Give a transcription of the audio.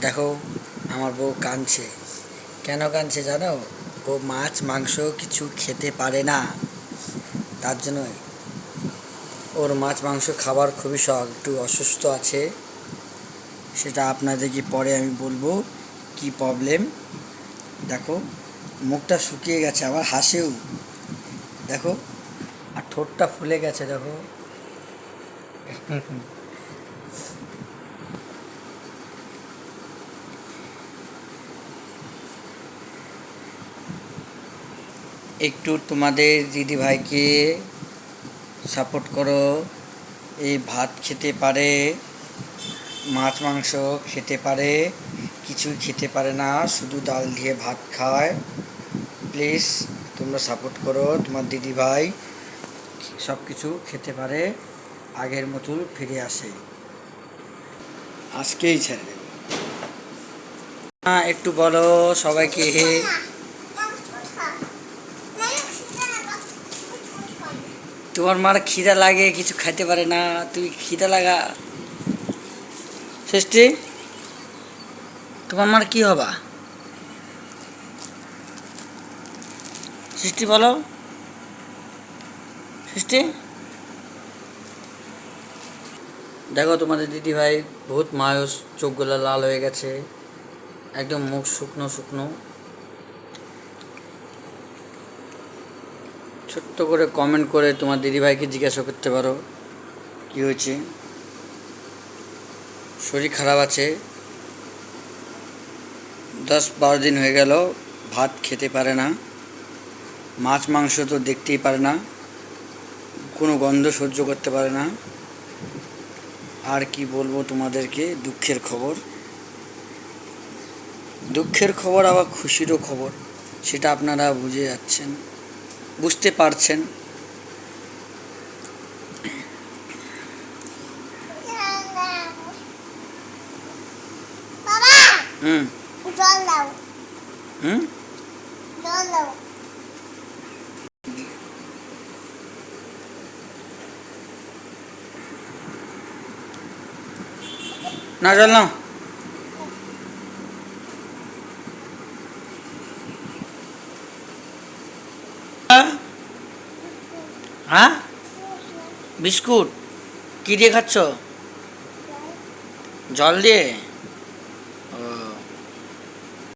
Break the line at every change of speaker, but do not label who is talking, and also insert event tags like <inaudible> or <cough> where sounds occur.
দেখো, আমার বউ কাঁদছে। কেন কাঁদছে জানো? ও মাছ, মাংস কিছু খেতে পারে না। তার জন্য ওর মাছ, মাংস খাবার খুবই শখ, একটু অসুস্থ আছে। সেটা আপনাদেরকে পরে আমি বলব, কি প্রবলেম দেখো, মুখটা শুকিয়ে গেছে, আবার হাসেও। দেখো, আর ঠোঁটটা ফুলে গেছে, দেখো। <laughs> একটু তোমাদের দিদিভাইকে সাপোর্ট করো। এই ভাত খেতে পারে, মাছ, মাংস খেতে পারে, কিছুই খেতে পারে না, শুধু ডাল দিয়ে ভাত খায়। প্লিজ তোমরা সাপোর্ট করো, তোমার দিদিভাই সব কিছু খেতে পারে, আগের মতন ফিরে আসে। আজকেই ছেড়ে হ্যাঁ একটু বলো সবাইকে। হে তোমার মার খিদা লাগে, কিছু খাইতে পারে না, তুমি খিদা লাগা? সৃষ্টি, তোমার মার কি হবা? সৃষ্টি বলো। সৃষ্টি? দেখো তোমাদের দিদি ভাই বহুত মায়ুস, চোখগুলো লাল হয়ে গেছে, একদম মুখ শুকনো শুকনো। ছোট্ট করে কমেন্ট করে তোমার দিদিভাইকে জিজ্ঞাসা করতে পারো। কি হয়েছে? শরীর খারাপ আছে। দশ বারো দিন হয়ে গেল, ভাত খেতে পারে না। মাছ মাংস তো দেখতেই পারে না। কোনো গন্ধ সহ্য করতে পারে না। আর কি বলব তোমাদেরকে, দুঃখের খবর। দুঃখের খবর আবার খুশিরও খবর, সেটা আপনারা বুঝে যাচ্ছেন। বুঝতে পারছেন। হুম।
জল দাও।
হুম?
জল দাও।
না জল নাও। হ্যাঁ? বিস্কুট? কী দিয়ে খাচ্ছ? জল দিয়ে?